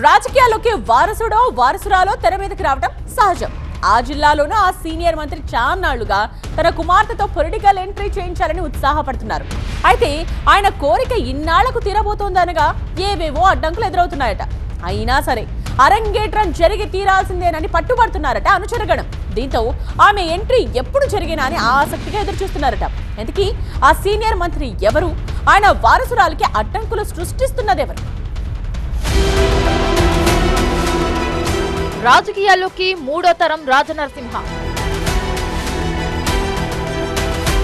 రాజకీయాల్లోకి వారసుడో వారసురాలో తెర మీదకి రావడం సహజం. ఆ జిల్లాలోనూ ఆ సీనియర్ మంత్రి చాన్నాళ్ళుగా తన కుమార్తెతో పొలిటికల్ ఎంట్రీ చేయించాలని ఉత్సాహపడుతున్నారు. అయితే ఆయన కోరిక ఇన్నాళ్ళకు తీరబోతోందనగా ఏవేవో అడ్డంకులు ఎదురవుతున్నాయట. అయినా సరే అరంగేట్రం జరిగి తీరాల్సిందేనని పట్టుబడుతున్నారట అనుచరగణం. దీంతో ఆమె ఎంట్రీ ఎప్పుడు జరిగినా అని ఆసక్తిగా ఎదురుచూస్తున్నారట. ఎందుకీ ఆ సీనియర్ మంత్రి ఎవరు? ఆయన వారసురాలకి అడ్డంకులు సృష్టిస్తున్నదెవరు? రాజకీయాల్లోకి మూడో తరం రాజనరసింహ.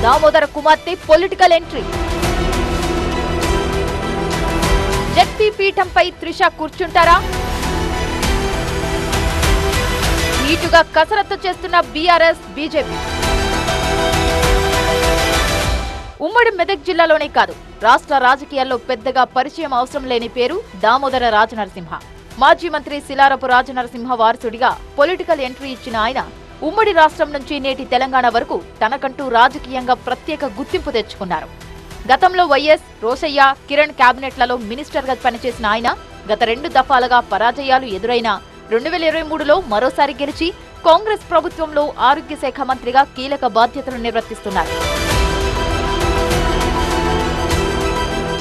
దామోదర కుమార్తె పొలిటికల్ ఎంట్రీ. జడ్పీ పీఠంపై త్రిష కూర్చుంటారా? నీటుగా కసరత్తు చేస్తున్న బీఆర్ఎస్ బీజేపీ. ఉమ్మడి మెదక్ జిల్లాలోనే కాదు రాష్ట్ర రాజకీయాల్లో పెద్దగా పరిచయం అవసరం లేని పేరు దామోదర రాజనరసింహ. మాజీ మంత్రి శిలారపు రాజనరసింహ వారసుడిగా పొలిటికల్ ఎంట్రీ ఇచ్చిన ఆయన ఉమ్మడి రాష్ట్రం నుంచి నేటి తెలంగాణ వరకు తనకంటూ రాజకీయంగా ప్రత్యేక గుర్తింపు తెచ్చుకున్నారు. గతంలో వైఎస్ రోసయ్య కిరణ్ కేబినెట్లలో మినిస్టర్గా పనిచేసిన ఆయన గత రెండు దఫాలుగా పరాజయాలు ఎదురైన రెండు వేల ఇరవై మూడులో మరోసారి గెలిచి కాంగ్రెస్ ప్రభుత్వంలో ఆరోగ్య శాఖ మంత్రిగా కీలక బాధ్యతలు నిర్వర్తిస్తున్నారు.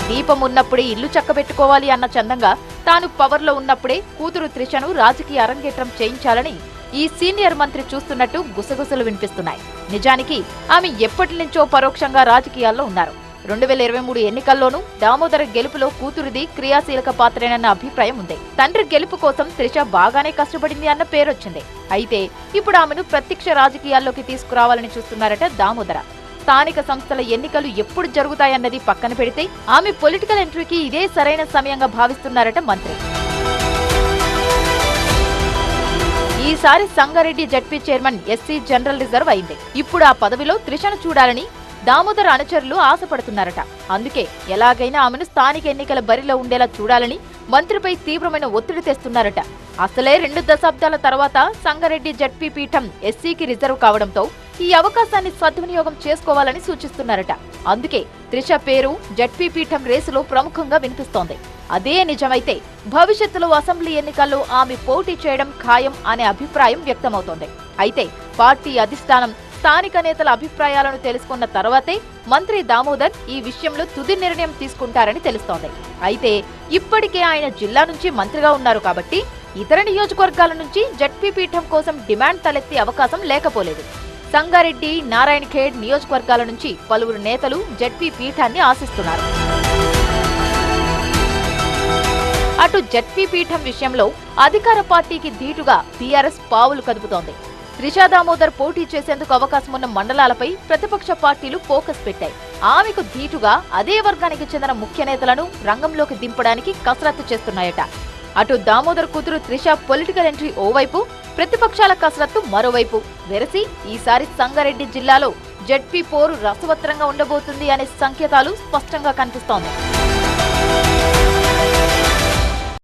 దీపం ఉన్నప్పుడే ఇల్లు చక్కబెట్టుకోవాలి అన్న చందంగా తాను పవర్లో ఉన్నప్పుడే కూతురు త్రిషను రాజకీయ అరంగేట్రం చేయించాలని ఈ సీనియర్ మంత్రి చూస్తున్నట్టు గుసగుసలు వినిపిస్తున్నాయి. నిజానికి ఆమె ఎప్పటి నుంచో పరోక్షంగా రాజకీయాల్లో ఉన్నారు. రెండు వేల ఇరవై మూడు ఎన్నికల్లోనూ దామోదర గెలుపులో కూతురిది క్రియాశీలక పాత్రేనన్న అభిప్రాయం ఉంది. తండ్రి గెలుపు కోసం త్రిష బాగానే కష్టపడింది అన్న పేరొచ్చింది. అయితే ఇప్పుడు ఆమెను ప్రత్యక్ష రాజకీయాల్లోకి తీసుకురావాలని చూస్తున్నారట దామోదర. స్థానిక సంస్థల ఎన్నికలు ఎప్పుడు జరుగుతాయన్నది పక్కన పెడితే ఆమె పొలిటికల్ ఎంట్రీకి ఇదే సరైన సమయంగా భావిస్తున్నారట మంత్రి. ఈసారి Sangareddy ZP chairman SC general reserve అయింది. ఇప్పుడు ఆ పదవిలో త్రిషను చూడాలని దామోదర్ అనుచరులు ఆశపడుతున్నారట. అందుకే ఎలాగైనా ఆమెను స్థానిక ఎన్నికల బరిలో ఉండేలా చూడాలని మంత్రిపై తీవ్రమైన ఒత్తిడి తెస్తున్నారట. అసలే రెండు దశాబ్దాల తర్వాత సంగారెడ్డి జడ్పీ పీఠం ఎస్సీకి రిజర్వ్ కావడంతో ఈ అవకాశాన్ని సద్వినియోగం చేసుకోవాలని సూచిస్తున్నారట. అందుకే త్రిష పేరు జడ్పీ పీఠం రేసులో ప్రముఖంగా వినిపిస్తోంది. అదే నిజమైతే భవిష్యత్తులో అసెంబ్లీ ఎన్నికల్లో ఆమె పోటీ చేయడం ఖాయం అనే అభిప్రాయం వ్యక్తమవుతోంది. అయితే పార్టీ అధిష్టానం స్థానిక నేతల అభిప్రాయాలను తెలుసుకున్న తర్వాతే మంత్రి దామోదర్ ఈ విషయంలో తుది నిర్ణయం తీసుకుంటారని తెలుస్తోంది. అయితే ఇప్పటికే ఆయన జిల్లా నుంచి మంత్రిగా ఉన్నారు కాబట్టి ఇతర నియోజకవర్గాల నుంచి జడ్పీ పీఠం కోసం డిమాండ్ తలెత్తే అవకాశం లేకపోలేదు. సంగారెడ్డి నారాయణఖేడ్ నియోజకవర్గాల నుంచి పలువురు నేతలు జడ్పీ పీఠాన్ని ఆశిస్తున్నారు. అటు జడ్పీ పీఠం విషయంలో అధికార పార్టీకి ధీటుగా టీఆర్ఎస్ పావులు కదుపుతోంది. త్రిషా దామోదర్ పోటీ చేసేందుకు అవకాశం ఉన్న మండలాలపై ప్రతిపక్ష పార్టీలు ఫోకస్ పెట్టాయి. ఆమెకు ధీటుగా అదే వర్గానికి చెందిన ముఖ్య నేతలను రంగంలోకి దింపడానికి కసరత్తు చేస్తున్నాయట. అటు దామోదర్ కూతురు త్రిష పొలిటికల్ ఎంట్రీ ఓవైపు ప్రతిపక్షాల కసరత్తు మరోవైపు. వెరసి ఈసారి సంగారెడ్డి జిల్లాలో జడ్పీ పోరు రసవత్రంగా ఉండబోతుంది అనే సంకేతాలు స్పష్టంగా కనిపిస్తోంది.